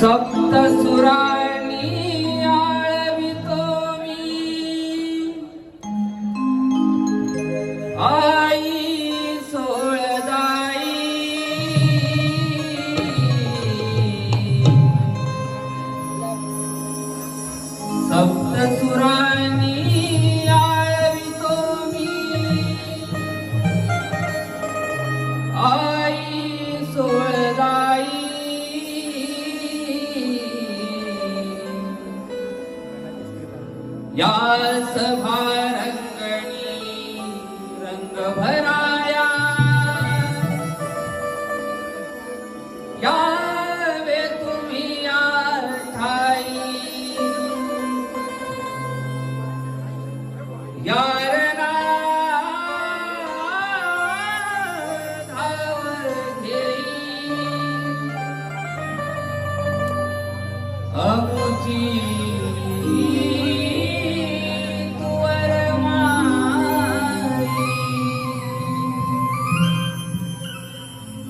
सप्तसुरा या सभा रंगणी रंग भराया वे तुम्ही आठाई यार अमुची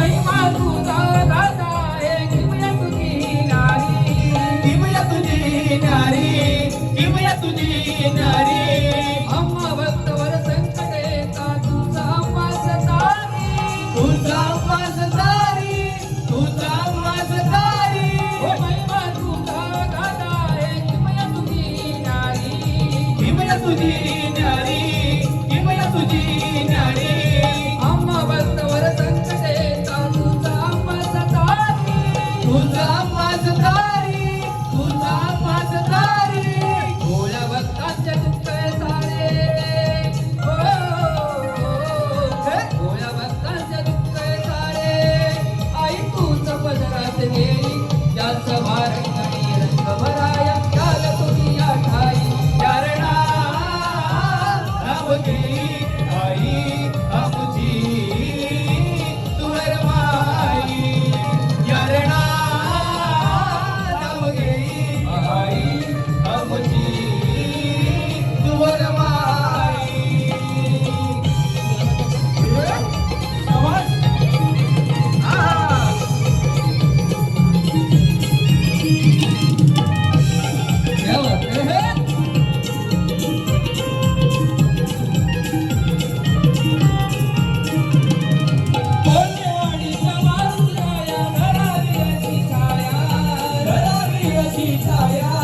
दादा किमन तुझी नारी किमल तुझी नारी किमत तुझी नारी भक्तवर संकडे तुझा माझ तारी तुझा माझ तारी तुझा माझ धारी उमय बाजूचा दादा किमन तुझी नारी किमन तुझी Nikaya.